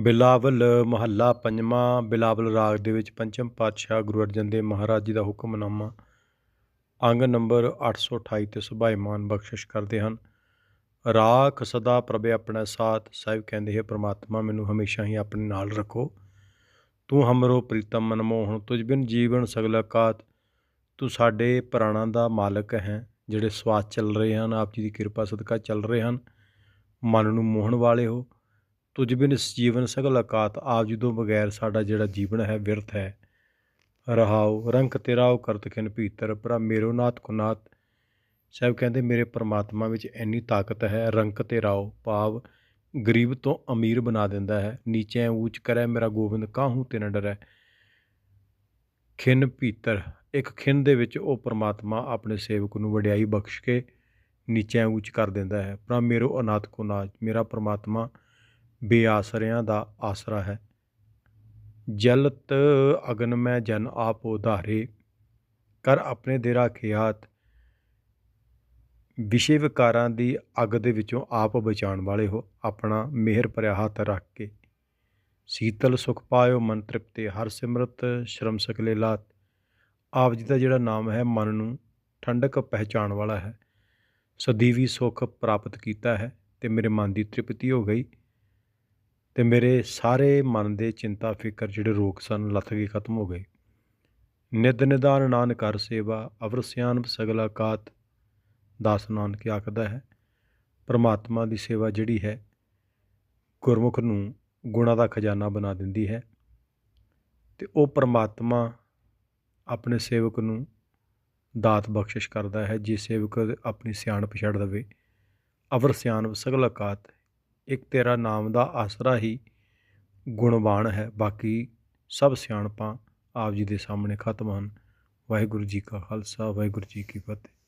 ਬਿਲਾਵਲ ਮਹੱਲਾ ਪੰਜਵਾਂ, ਬਿਲਾਵਲ ਰਾਗ ਦੇ ਵਿੱਚ ਪੰਚਮ ਪਾਤਸ਼ਾਹ ਗੁਰੂ ਅਰਜਨ ਦੇਵ ਮਹਾਰਾਜ ਜੀ ਦਾ ਹੁਕਮਨਾਮਾ, ਅੰਗ ਨੰਬਰ 828 ਤੇ ਸੁਭਾਈਮਾਨ ਬਖਸ਼ਿਸ਼ ਕਰਦੇ ਹਨ। ਰਾਖ ਸਦਾ ਪ੍ਰਭੇ ਆਪਣਾ ਸਾਥ, ਸਾਹਿਬ ਕਹਿੰਦੇ ਹੈ, ਪ੍ਰਮਾਤਮਾ ਮੈਨੂੰ ਹਮੇਸ਼ਾ ਹੀ ਆਪਣੇ ਨਾਲ ਰੱਖੋ। ਤੂੰ ਹਮਰੋ ਪ੍ਰੀਤਮ ਮਨਮੋਹਣ ਤੁਝ ਬਿਨ ਜੀਵਨ ਸਗਲ ਕਾਤ ਤੂੰ ਸਾਡੇ ਪ੍ਰਾਣਾਂ ਦਾ ਮਾਲਕ ਹੈ, ਜਿਹੜੇ ਸਵਾਸ ਚੱਲ ਰਹੇ ਹਨ, ਆਪ ਜੀ ਦੀ ਕਿਰਪਾ ਸਦਕਾ ਚੱਲ ਰਹੇ ਹਨ। ਮਨ ਨੂੰ ਮੋਹਣ ਵਾਲੇ ਹੋ। ਤੁਝ ਬਿਨ ਇਸ ਜੀਵਨ ਸਗਲ ਅਕਾਤ ਆਪ ਜਦੋਂ ਬਗੈਰ ਸਾਡਾ ਜਿਹੜਾ ਜੀਵਨ ਹੈ ਵਿਅਰਥ ਹੈ। ਰਹਾਉ ਰੰਕ ਤੇਰਾ ਉਹ ਕਰਤ ਕਿਨ ਭੀਤਰ, ਭਰਾ ਮੇਰੋ ਨਾਥ ਕੋ ਨਾਥ। ਸਾਹਿਬ ਕਹਿੰਦੇ ਮੇਰੇ ਪਰਮਾਤਮਾ ਵਿੱਚ ਇੰਨੀ ਤਾਕਤ ਹੈ ਰੰਕ ਤੇ ਰਾਓ ਭਾਵ ਗਰੀਬ ਤੋਂ ਅਮੀਰ ਬਣਾ ਦਿੰਦਾ ਹੈ। ਨੀਚੇ ਊਚ ਕਰੈ ਮੇਰਾ ਗੋਬਿੰਦ, ਕਾਹੂ ਤੇ ਨ ਡਰੈ? ਖਿੰਨ ਭੀਤਰ, ਇੱਕ ਖਿੰਨ ਦੇ ਵਿੱਚ ਉਹ ਪਰਮਾਤਮਾ ਆਪਣੇ ਸੇਵਕ ਨੂੰ ਵਡਿਆਈ ਬਖਸ਼ ਕੇ ਨੀਚੇ ਊਚ ਕਰ ਦਿੰਦਾ ਹੈ। ਭਰਾ ਮੇਰੋ ਅਨਾਥ ਕੋ ਨਾਥ, ਮੇਰਾ ਪਰਮਾਤਮਾ ਬੇਆਸਰਿਆਂ ਦਾ ਆਸਰਾ ਹੈ। ਜਲਤ ਅਗਨ ਮੈਂ ਜਨ ਆਪ ਉਧਾਰੇ, ਕਰ ਆਪਣੇ ਦੇਰਾ ਖਿਆਤ। ਵਿਸ਼ੇ ਵਿਕਾਰਾਂ ਦੀ ਅੱਗ ਦੇ ਵਿੱਚੋਂ ਆਪ ਬਚਾਉਣ ਵਾਲੇ ਹੋ, ਆਪਣਾ ਮਿਹਰ ਭਰਿਆ ਹੱਥ ਰੱਖ ਕੇ। ਸੀਤਲ ਸੁਖ ਪਾਇਓ ਮਨ ਤ੍ਰਿਪਤੇ, ਹਰ ਸਿਮਰਤ ਸ਼ਰਮ ਸਕਲੇ ਲਾਤ। ਆਪ ਜੀ ਦਾ ਜਿਹੜਾ ਨਾਮ ਹੈ, ਮਨ ਨੂੰ ਠੰਡਕ ਪਹਿਚਾਣ ਵਾਲਾ ਹੈ। ਸਦੀਵੀ ਸੁਖ ਪ੍ਰਾਪਤ ਕੀਤਾ ਹੈ ਤੇ ਮੇਰੇ ਮਨ ਦੀ ਤ੍ਰਿਪਤੀ ਹੋ ਗਈ। ਤੇ ਮੇਰੇ ਸਾਰੇ ਮਨ ਦੇ ਚਿੰਤਾ ਫਿਕਰ ਜਿਹੜੇ ਰੋਗ ਸਨ, ਲੱਥ ਕੇ ਖਤਮ ਹੋ ਗਏ। ਨਿਦ ਨਿਦਾਨ ਨਾਨ ਕਰ ਸੇਵਾ, ਅਵਰ ਸਿਆਨਪ ਸਗਲਾ ਕਾਤ, ਦਾਸ ਨਾਨਕ ਆਖਦਾ ਹੈ, ਪਰਮਾਤਮਾ ਦੀ ਸੇਵਾ ਜਿਹੜੀ ਹੈ, ਗੁਰਮੁਖ ਨੂੰ ਗੁਣਾ ਦਾ ਖਜ਼ਾਨਾ ਬਣਾ ਦਿੰਦੀ ਹੈ ਤੇ ਉਹ ਪਰਮਾਤਮਾ ਆਪਣੇ ਸੇਵਕ ਨੂੰ ਦਾਤ ਬਖਸ਼ਿਸ਼ ਕਰਦਾ ਹੈ, ਜੇ ਸੇਵਕ ਆਪਣੀ ਸਿਆਣਪ ਛੱਡ ਦਵੇ। ਅਵਰ ਸਿਆਣਪ ਸਗਲ ਅਕਾਤ ਇੱਕ ਤੇਰਾ ਨਾਮ ਦਾ ਆਸਰਾ ਹੀ ਗੁਣਵਾਨ ਹੈ। ਬਾਕੀ ਸਭ ਸਿਆਣਪਾਂ ਆਪ ਜੀ ਦੇ ਸਾਹਮਣੇ ਖਤਮ ਹਨ। ਵਾਹਿਗੁਰੂ ਜੀ ਕਾ ਖਾਲਸਾ, ਵਾਹਿਗੁਰੂ ਜੀ ਕੀ ਫਤਿਹ।